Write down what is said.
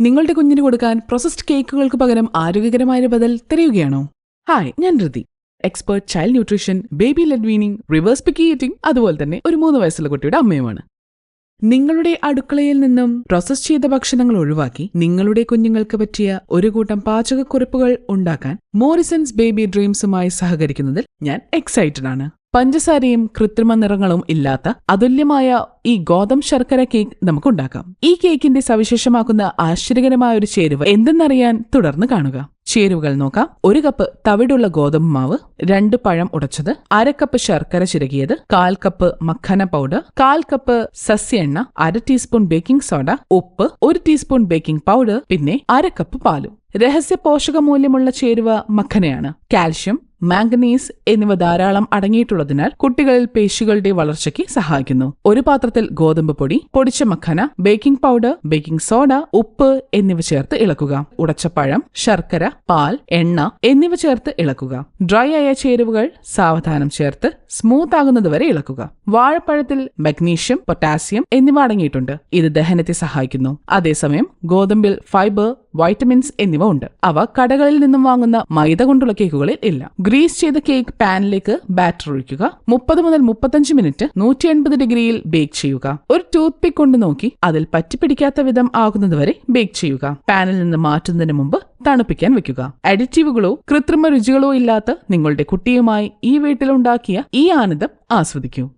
നിങ്ങളുടെ കുഞ്ഞിന് കൊടുക്കാൻ പ്രോസസ്ഡ് കേക്കുകൾക്ക് പകരം ആരോഗ്യകരമായ ബദൽ തിരയുകയാണോ? ഹായ് ഞാൻ Rithi. Expert child nutrition baby led weaning reverse picky eating അതുപോലെ തന്നെ ഒരു മൂന്ന് വയസ്സുള്ള കുട്ടിയുടെ അമ്മയുമാണ്. നിങ്ങളുടെ അടുക്കളയിൽ നിന്നും പ്രോസസ് ചെയ്ത ഭക്ഷണങ്ങൾ ഒഴിവാക്കി നിങ്ങളുടെ കുഞ്ഞുങ്ങൾക്ക് പറ്റിയ ഒരു കൂട്ടം പാചകക്കുറിപ്പുകൾ ഉണ്ടാക്കാൻ മോറിസൺസ് ബേബി ഡ്രീംസുമായി സഹകരിക്കുന്നതിൽ ഞാൻ എക്സൈറ്റഡ് ആണ്. പഞ്ചസാരയും കൃത്രിമ നിറങ്ങളും ഇല്ലാത്ത അതുല്യമായ ഈ ഗോതമ്പ് ശർക്കര കേക്ക് നമുക്കുണ്ടാക്കാം. ഈ കേക്കിന്റെ സവിശേഷമാക്കുന്ന ആശ്ചര്യകരമായ ഒരു ചേരുവ എന്തെന്നറിയാൻ തുടർന്ന് കാണുക. ചേരുവകൾ നോക്കാം. ഒരു കപ്പ് തവിടുള്ള ഗോതമ്പ് മാവ് രണ്ട് പഴം ഉടച്ചത് അര കപ്പ് ശർക്കര ചിരകിയത് കാൽ കപ്പ് മഖന പൗഡർ കാൽ കപ്പ് സസ്യ എണ്ണ അര ടീസ്പൂൺ ബേക്കിംഗ് സോഡ ഉപ്പ് ഒരു ടീസ്പൂൺ ബേക്കിംഗ് പൗഡർ പിന്നെ അര കപ്പ് പാലും. രഹസ്യ പോഷക മൂല്യമുള്ള ചേരുവ മഖനയാണ്. കാൽഷ്യം മാംഗനീസ് എന്നിവ ധാരാളം അടങ്ങിയിട്ടുള്ളതിനാൽ കുട്ടികളിൽ പേശികളുടെ വളർച്ചയ്ക്ക് സഹായിക്കുന്നു. ഒരു പാത്രത്തിൽ ഗോതമ്പ് പൊടി പൊടിച്ച makhana baking powder baking soda ഉപ്പ് എന്നിവ ചേർത്ത് ഇളക്കുക. ഉടച്ച പഴം ശർക്കര പാൽ എണ്ണ എന്നിവ ചേർത്ത് ഇളക്കുക. ഡ്രൈ ആയ ചേരുവകൾ സാവധാനം ചേർത്ത് സ്മൂത്ത് ആകുന്നതുവരെ ഇളക്കുക. വാഴപ്പഴത്തിൽ മഗ്നീഷ്യം പൊട്ടാസ്യം എന്നിവ അടങ്ങിയിട്ടുണ്ട്. ഇത് ദഹനത്തെ സഹായിക്കുന്നു. അതേസമയം ഗോതമ്പിൽ ഫൈബർ വൈറ്റമിൻസ് എന്നിവ ഉണ്ട്. അവ കടകളിൽ നിന്നും വാങ്ങുന്ന മൈദ കൊണ്ടുള്ള കേക്കുകളിൽ ഇല്ല. ഗ്രീസ് ചെയ്ത കേക്ക് പാനിലേക്ക് ബാറ്റർ ഒഴിക്കുക. മുപ്പത് മുതൽ മുപ്പത്തഞ്ച് മിനിറ്റ് നൂറ്റി എൺപത് ഡിഗ്രിയിൽ ബേക്ക് ചെയ്യുക. ഒരു ടൂത്ത് പിക്ക് കൊണ്ട് നോക്കി അതിൽ പറ്റിപ്പിടിക്കാത്ത വിധം ആകുന്നതുവരെ ബേക്ക് ചെയ്യുക. പാനിൽ നിന്ന് മാറ്റുന്നതിന് മുമ്പ് തണുപ്പിക്കാൻ വെക്കുക. അഡിറ്റീവുകളോ കൃത്രിമ രുചികളോ ഇല്ലാത്ത നിങ്ങളുടെ കുട്ടിയുമായി ഈ വീട്ടിലുണ്ടാക്കിയ ഈ ആനന്ദം ആസ്വദിക്കൂ.